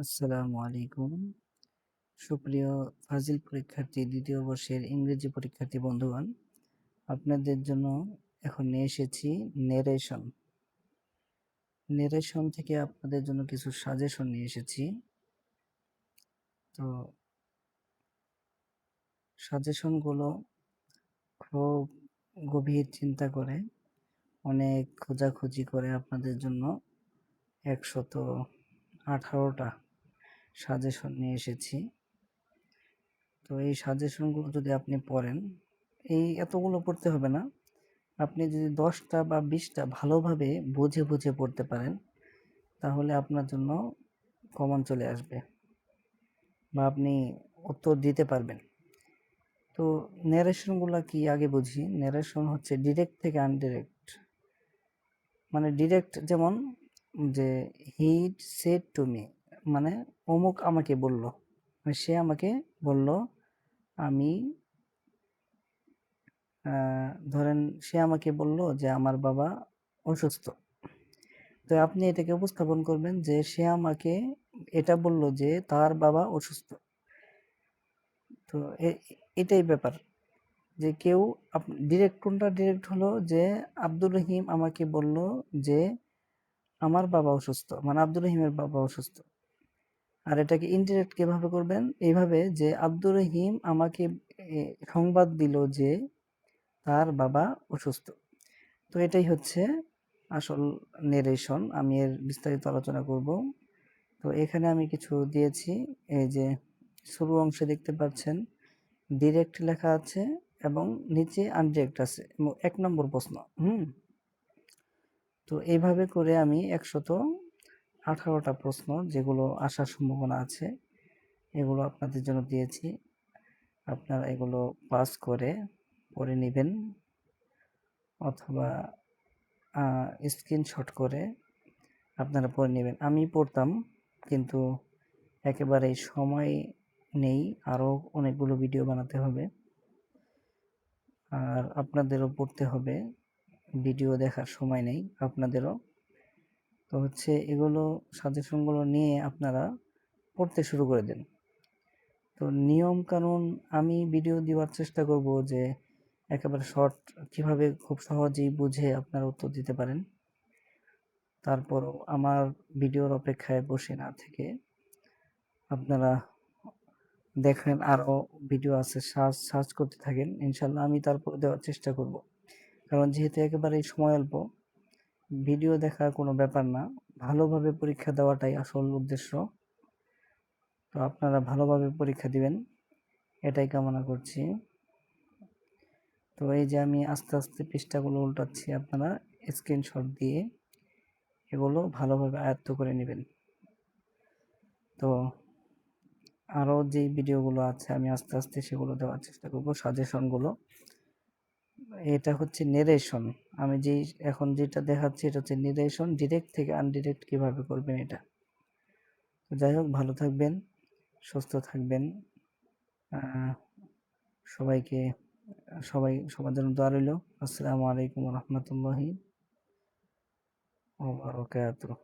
আসসালামু আলাইকুম। সুপ্রিয় ফাজিল পরীক্ষার্থী, দ্বিতীয় বর্ষের ইংরেজি পরীক্ষার্থী বন্ধুগণ, আপনাদের জন্য এখন নিয়ে এসেছি নেরেশন নেরেশন থেকে আপনাদের জন্য কিছু সাজেশন নিয়ে এসেছি। তো সাজেশনগুলো খুব গভীর চিন্তা করে, অনেক খোঁজাখুঁজি করে আপনাদের জন্য একশত আঠারোটা সাজেশন নিয়ে এসেছি। তো এই সাজেশনগুলো যদি আপনি পড়েন, এই এতগুলো পড়তে হবে না। আপনি যদি দশটা বা বিশটা ভালোভাবে বুঝে বুঝে পড়তে পারেন, তাহলে আপনার জন্য কমন চলে আসবে বা আপনি উত্তর দিতে পারবেন। তো ন্যারেশনগুলো কি আগে বুঝি? ন্যারেশন হচ্ছে ডিরেক্ট থেকে আনডিরেক্ট মানে ডিরেক্ট যেমন যে হিট সেট টু মি মানে অমুক আমাকে বলল। মানে সে আমাকে বলল, আমি ধরেন সে আমাকে বলল যে আমার বাবা অসুস্থ। তো আপনি এটাকে উপস্থাপন করবেন যে সে আমাকে এটা বলল যে তার বাবা অসুস্থ। তো এটাই ব্যাপার যে কেউ ডিরেক্ট কোনটা ডিরেক্ট হলো যে আব্দুর রহিম আমাকে বলল যে আমার বাবা অসুস্থ। মানে আব্দুর রহিমের বাবা অসুস্থ। আর এটাকে ইনডিরেক্ট কীভাবে করবেন? এইভাবে যে আব্দুর রহিম আমাকে সংবাদ দিল যে তার বাবা অসুস্থ। তো এটাই হচ্ছে আসল নেরেশন আমি এর বিস্তারিত আলোচনা করব। তো এখানে আমি কিছু দিয়েছি। এই যে শুরু অংশে দেখতে পাচ্ছেন ডিরেক্ট লেখা আছে এবং নিচে আনডিরেক্ট আছে। এক নম্বর প্রশ্ন, হুম? তো এইভাবে করে আমি একশত আঠারোটা প্রশ্ন যেগুলো আসার সম্ভাবনা আছে, এগুলো আপনাদের জন্য দিয়েছি। আপনারা এগুলো পাস করে পড়ে নেবেন অথবা স্ক্রিনশট করে আপনারা পড়ে নেবেন। আমি পড়তাম, কিন্তু একেবারে সময় নেই, আরও অনেকগুলো ভিডিও বানাতে হবে। আর আপনাদেরও পড়তে হবে ভিডিও দেখার সময় নেই, আপনাদেরও। তো হচ্ছে এগুলো সাজেশনগুলো নিয়ে আপনারা পড়তে শুরু করে দেন। তো নিয়ম কানুন আমি ভিডিও দেওয়ার চেষ্টা করব যে একেবারে শর্ট কীভাবে খুব সহজেই বুঝে আপনারা উত্তর দিতে পারেন। তারপর আমার ভিডিওর অপেক্ষায় বসে না থেকে আপনারা দেখেন আরও ভিডিও আছে সার্চ সার্চ করতে থাকেন। ইনশাল্লাহ আমি তারপর দেওয়ার চেষ্টা করব। কারণ যেহেতু একেবারেই সময় অল্প ভিডিও দেখা কোনো ব্যাপার না। ভালোভাবে পরীক্ষা দেওয়াটাই আসল উদ্দেশ্য। তো আপনারা ভালোভাবে পরীক্ষা দিবেন। এটাই কামনা করছি। তো এই যে আমি আস্তে আস্তে পৃষ্ঠাগুলো উল্টাচ্ছি আপনারা স্ক্রিনশট দিয়ে এগুলো ভালোভাবে আয়ত্ত করে নেবেন। তো আরও যেই ভিডিওগুলো আছে, আমি আস্তে আস্তে সেগুলো দেওয়ার চেষ্টা করব সাজেশনগুলো এটা হচ্ছে নেরেশন আমি যেই, এখন যেটা দেখাচ্ছি এটা হচ্ছে নিরেশন ডিরেক্ট থেকে আনডিরেক্ট কীভাবে করবেন এটা? যাই হোক, ভালো থাকবেন, সুস্থ থাকবেন। সবাইকে, সবাই, সবার জন্য দোয়া রইল। আসসালামু আলাইকুম রহমতুল্লাহি ওবরাকাতুহ